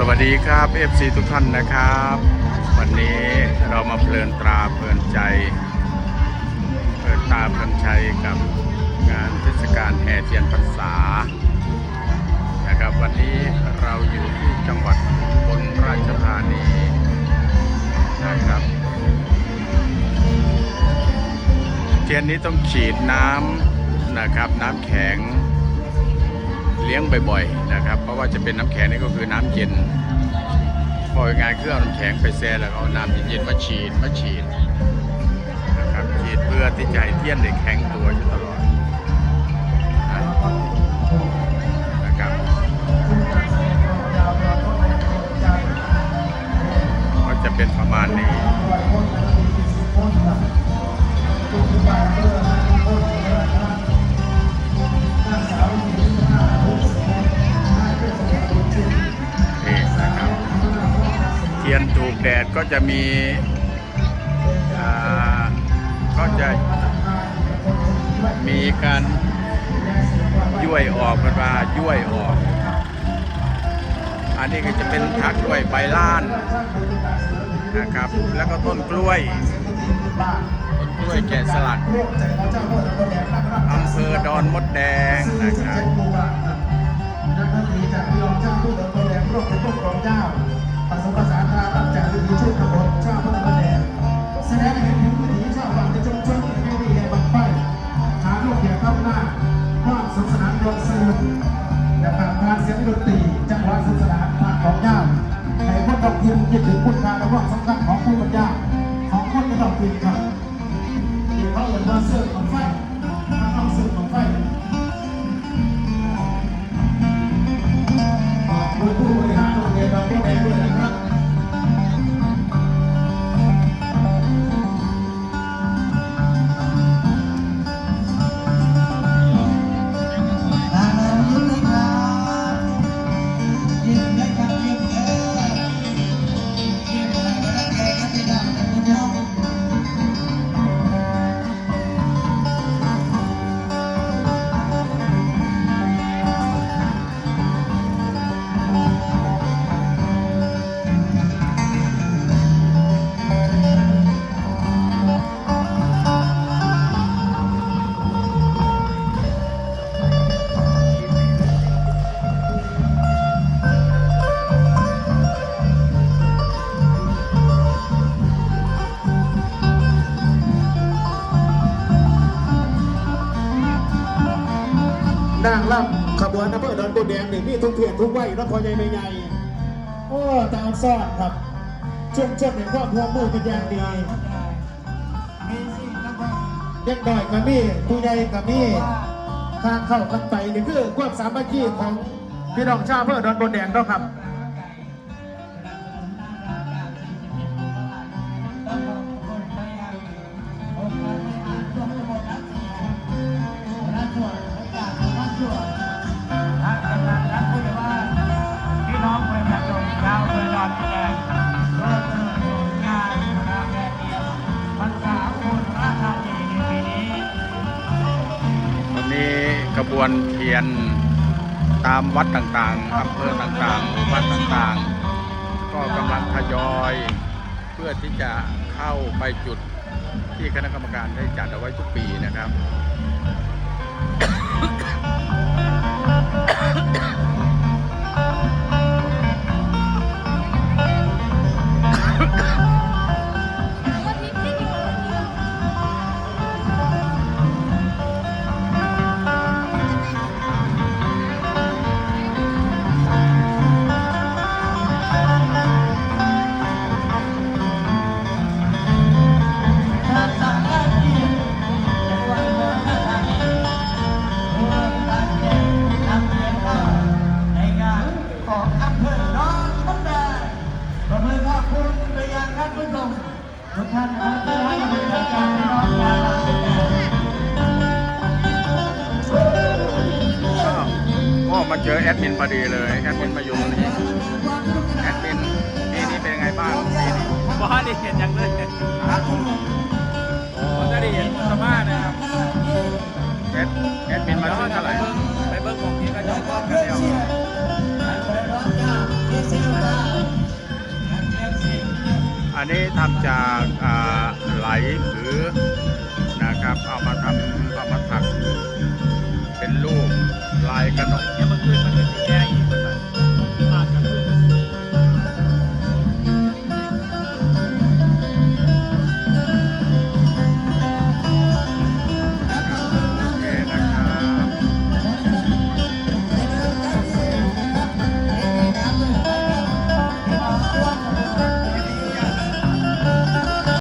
สวัสดีครับ FC ทุกท่านนะครับ วันนี้เรามาเพลินตราเพลินใจ เพลินตาเพลินใจกับงานเทศกาลแห่เทียนพรรษานะครับ วันนี้เราอยู่ที่จังหวัดบนราชธานีนะครับเทียนนี้ต้องฉีดน้ำนะครับน้ำแข็ง เลี้ยงบ่อยๆนะครับ เพราะว่าจะเป็นน้ำแข็งนี่ก็คือน้ำเย็นพองานเครื่องเอาน้ำแข็งไปแช่แล้วก็เอาน้ำเย็นๆมาฉีดมาฉีดนะครับฉีดเพื่อที่จะให้เทียนได้แข็งตัวอยู่ต ทียนถูกแดดก็จะมีอ่าก็จะมีการย่วยออกกันว่าย่วยออก อันนี้ก็จะเป็นทักด้วยใบล้านนะครับ แล้วก็ต้นกล้วยต้นกล้วยแกะสลักอำเภอดอนมดแดงนะครับนักดนตรีจากพี่น้องเจ้าผู้เดินตัวแดงร่วมเป็นพวกกองเจ้าผสมผสาน ดีชื่อตำบลชาติพุทธแดงแสดงเห็นถึงวิถีชาวบ้านในชุมชนในวิถีแห่งบังไฟหาลูกแก่ข้ามหน้าความสนสนานรวมสนุกนะครับการเสียงดนตรีจังหวะสนสนานทางของย่าให้คนดอกทิมคิดถึงคุณค่าและความสำคัญของานอำเภอดอนกุดแดงนี่มีทุกเพียรทุกวัยรถพอใหญ่ไม่ใหญ่โอ้ตาซ่อนครับช่วงช่วงแห่งความร่วมมือเป็นอย่างดีมีสิ่งนะครับเด็กน้อยกับมี่ผู้ใหญ่กับมี่ทางเข้ากันไปนี่คือความสามัคคีของพี่น้องชาวอำเภอดอนบุแดงเนาะครับ บวนเทียนตามวัดต่างๆอำเภอต่างๆหมู่บ้านต่างๆ ก็กำลังทยอยเพื่อที่จะเข้าไปจุดที่คณะกรรมการได้จัดเอาไว้ทุกปีนะครับ คุณไปยังท่านผู้ชมทุกท่านนะครับที่ให้บริการพี่น้องชาวดอนมดแดงก็ก็มาเจอแอดมินพอดีเลยแอดมินมาอยู่ตรงนี้แอดมินปีนี้เป็นยังไงบ้างปีนี้บ่ได้เห็นอย่างเลยครับผมจะได้เห็นสมานะครับ อันนี้ทำจากไหลหรือนะครับ เอามาทำเอามาถักเป็นรูปลายกระหนก